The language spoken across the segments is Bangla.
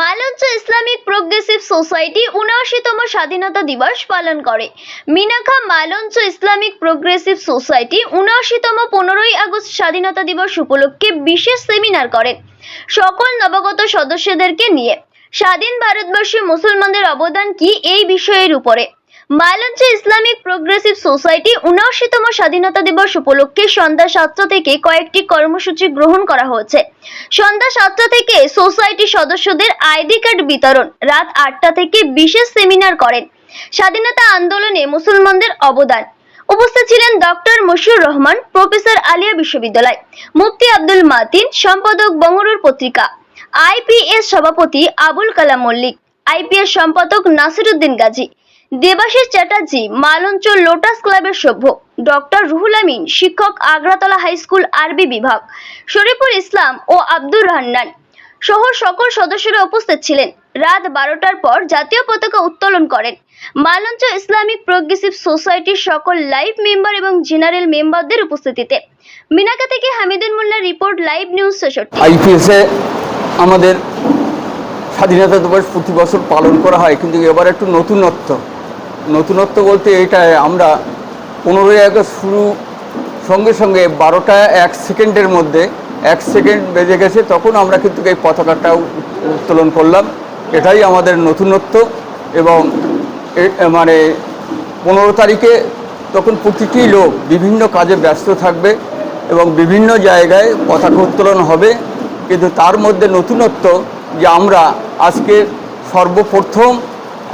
মালঞ্চ ইসলামিক প্রোগ্রেসিভ সোসাইটি উনআশিতম স্বাধীনতা দিবস পালন করে। Minakha Malancha Islamic Progressive Society উনআশিতম পনেরোই আগস্ট স্বাধীনতা দিবস উপলক্ষে বিশেষ সেমিনার করে সকল নবাগত সদস্যদেরকে নিয়ে। স্বাধীন ভারতবর্ষে মুসলমানদের অবদান কি এই বিষয়ের উপরে? মালঞ্চ ইসলামিক প্রোগ্রেসিভ সোসাইটি উনআশিতম স্বাধীনতা দিবস উপলক্ষে সন্ধ্যা সাতটা থেকে কয়েকটি কর্মসূচি গ্রহণ করা হয়েছে। সন্ধ্যা সাতটা থেকে সোসাইটি সদস্যদের আইডি কার্ড বিতরণ রাত আটটা থেকে বিশেষ সেমিনার করেন। স্বাধীনতা আন্দোলনে মুসলমানদের অবদান। উপস্থিত ছিলেন ডক্টর মশিউর রহমান, প্রফেসর আলিয়া বিশ্ববিদ্যালয়, মুফতি আব্দুল মাতিন, সম্পাদক বঙ্গরুর পত্রিকা, আইপিএস সভাপতি আবুল কালাম মল্লিক, আইপিএস সম্পাদক নাসিরুদ্দিন গাজী দেবাশিস চ্যাটার্জি মালঞ্চ লোটাস ক্লাবের সভ্য। ডক্টর রুহুল আমিন, শিক্ষক আগ্রাতলা হাই স্কুল আরবি বিভাগ। শরীফুল ইসলাম ও আব্দুর রহমান সহ সকল সদস্যরা উপস্থিত ছিলেন। রাত বারোটার পর জাতীয় পতাকা উত্তোলন করেন। মালঞ্চ ইসলামিক প্রোগ্রেসিভ সোসাইটির সকল লাইভ মেম্বার এবং জেনারেল মেম্বারদের উপস্থিতিতে। মিনাকা থেকে Hamidul Molla report, live news ছেষট্টি। আইপিএসে আমাদের স্বাধীনতা দিবস প্রতি বছর পালন করা হয়, কিন্তু এবার একটু নতুনত্ব। নতুনত্ব বলতে এইটাই, আমরা পনেরোই আগস্ট শুরু, সঙ্গে সঙ্গে বারোটা এক সেকেন্ডের মধ্যে, এক সেকেন্ড বেজে গেছে, তখন আমরা কিন্তু এই পতাকাটা উত্তোলন করলাম। এটাই আমাদের নতুনত্ব এবং মানে পনেরো তারিখে তখন প্রতিটি লোক বিভিন্ন কাজে ব্যস্ত থাকবে এবং বিভিন্ন জায়গায় পতাকা উত্তোলন হবে। কিন্তু তার মধ্যে নতুনত্ব যে আমরা আজকে সর্বপ্রথম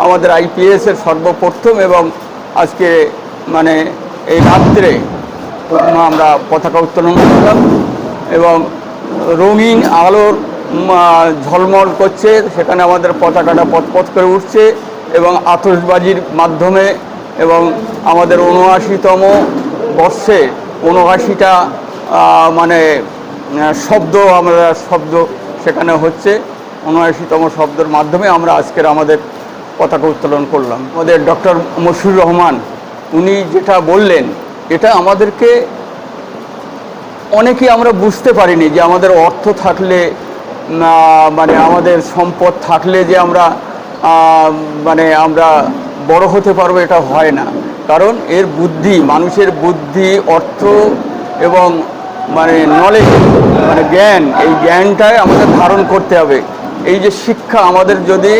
আমাদের আইপিএসের সর্বপ্রথম এবং আজকে মানে এই রাত্রে আমরা পতাকা উত্তোলন করলাম এবং রঙিন আলোর ঝলমল করছে। সেখানে আমাদের পতাকাটা পথপথ করে উঠছে এবং আতশবাজির মাধ্যমে এবং আমাদের উনআশিতম বর্ষে উনআশিটা মানে শব্দ আমরা, শব্দ সেখানে হচ্ছে। উনআশিতম শব্দের মাধ্যমে আমরা আজকের আমাদের পতাকা উত্তোলন করলাম। আমাদের ডক্টর মশিউর রহমান, উনি যেটা বললেন, এটা আমাদেরকে অনেকেই আমরা বুঝতে পারিনি যে আমাদের অর্থ থাকলে মানে আমাদের সম্পদ থাকলে যে আমরা মানে আমরা বড় হতে পারব এটা হয় না। কারণ এর বুদ্ধি, মানুষের বুদ্ধি, অর্থ এবং মানে নলেজ মানে জ্ঞান, এই জ্ঞানটাই আমাদের ধারণ করতে হবে। এই যে শিক্ষা আমাদের যদি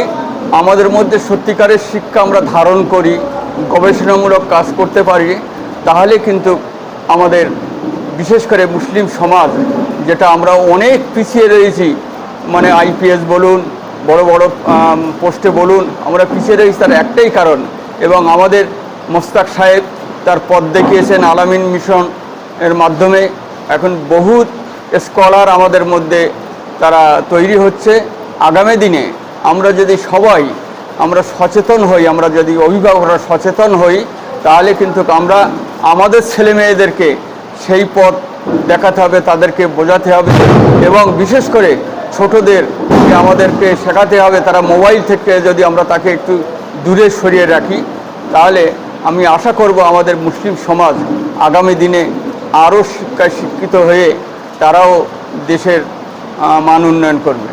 আমাদের মধ্যে সত্যিকারের শিক্ষা আমরা ধারণ করি, গবেষণামূলক কাজ করতে পারি, তাহলে কিন্তু আমাদের বিশেষ করে মুসলিম সমাজ, যেটা আমরা অনেক পিছিয়ে রয়েছি মানে আইপিএস বলুন, বড় বড় পোস্টে বলুন, আমরা পিছিয়ে রয়েছি তার একটাই কারণ। এবং আমাদের মোস্তাক সাহেব তার পথ দেখিয়েছেন আলামিন মিশন এর মাধ্যমে। এখন বহুত স্কলার আমাদের মধ্যে তারা তৈরি হচ্ছে। আগামী দিনে আমরা যদি সবাই আমরা সচেতন হই, আমরা যদি অভিভাবকরা সচেতন হই, তাহলে কিন্তু আমরা আমাদের ছেলে মেয়েদেরকে সেই পথ দেখাতে হবে, তাদেরকে বোঝাতে হবে এবং বিশেষ করে ছোটদের আমাদেরকে শেখাতে হবে, তারা মোবাইল থেকে যদি আমরা তাকে একটু দূরে সরিয়ে রাখি, তাহলে আমি আশা করব আমাদের মুসলিম সমাজ আগামী দিনে আরও শিক্ষায় শিক্ষিত হয়ে তারাও দেশের মান উন্নয়ন করবে।